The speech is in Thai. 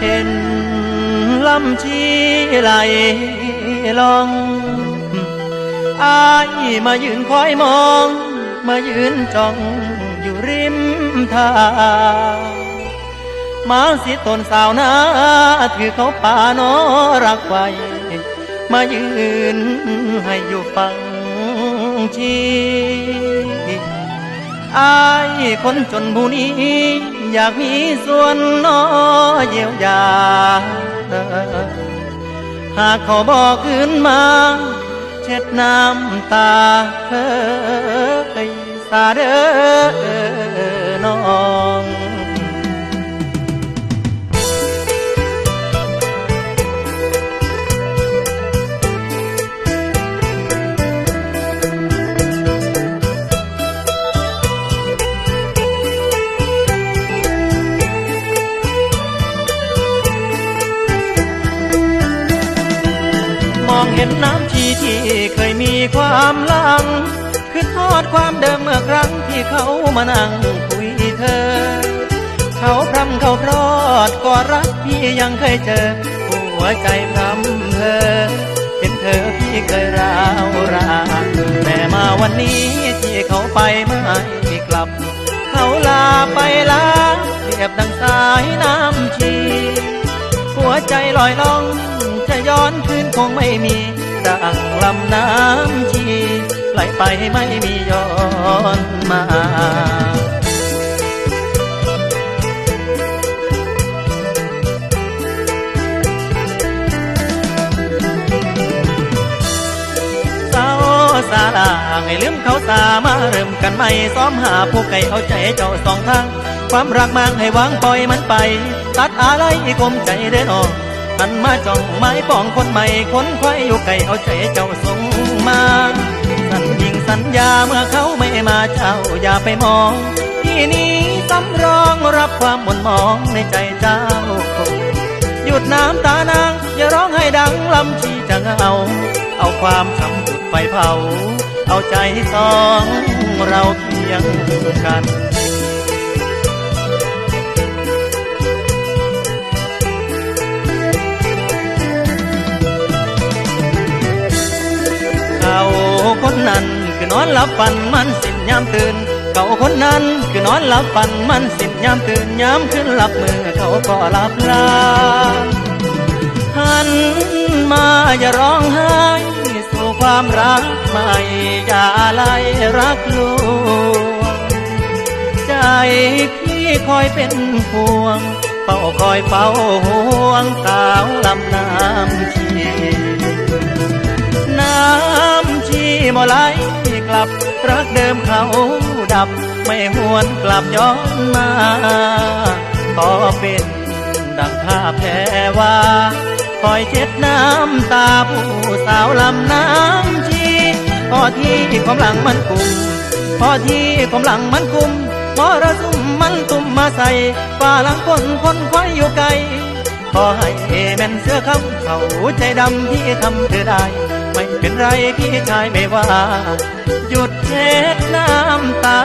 เห็นลำชีไหลลองอายมายืนคอยมอง มายืนจ้องอยู่ริมทางมาสิตนสาวนาถือเขาป่านอรักไว้มายืนให้อยู่ฟังชีอายคนจนผู้นี้ อยากมีส่วนน้อเยียวยา หากเขาบอกขึ้นมา เช็ดน้ำตาเฮ้ยสาเด้อน้อง เห็นน้ำชีที่เคยมีความลังคือทอดความเดิมเมื่อครั้งที่เขามานั่งคุยเธอ เขาพรำเขาพรอดก็รักพี่ยังเคยเจอ หัวใจพรำเธอ เห็นเธอพี่เคยร้าวรานแต่มาวันนี้ที่เขาไปไม่กลับ เขาลาไปลาเรียบดังสายน้ำชี หัวใจลอยล่องจะย้อน คงไม่มีดังลำน้ำชีไหลไปไม่มีย้อนมาสาวสาลาให้ลืมเขาสามาเริ่มกันใหม่ซ้อมหาผู้ไก่เอาใจเจ้าสองทาง ความรักมางให้วางปล่อยมันไป ตัดอะไรกลมใจเด้อนอง หันมาจ้องไม้ปองคนใหม่คนควายอยู่ไก่เอาใจเจ้าส่งมาสัญญิงสัญญาเมื่อเขาไม่มาเจ้าอย่าไปมอง ที่นี้สำรองรับความหม่นหมองในใจเจ้าคงหยุดน้ำตานางอย่าร้องให้ดังลำชีจะเหงาเอาความช้ำจุดไฟเผา เอาใจสองเราเคียงกัน คนนั้นคือนอนหลับฝันมันสิ้นยามตื่น เขาคนนั้นคือนอนหลับฝันมันสิ้นยามตื่นยามขึ้นหลับมือเขาก็หลับลาหันมาอย่าร้องไห้สู่ความรักใหม่อย่าอะไรรักลวงใจพี่คอยเป็นห่วงเฝ้าคอยเฝ้าห่วงสาวลำน้ำชีน้ำชี บ่ไหลกลับรักเดิมเขาดับ ไม่หวนกลับย้อนมาขอเป็นดังภาพแพ้ว่าคอยเช็ดน้ำตาผู้สาวลำน้ำชีพอที่ความหลังมันกุมพอที่ความหลังมันกุมมรสุมมันตุ่มมาใส่ฝ่าหลังคนคนควายอยู่ไกลขอให้แม่นเสื้อคำเขาใจดำที่ทำเธอได้ ไม่เป็นไรพี่ชายไม่ว่า หยุดเช็ดน้ำตา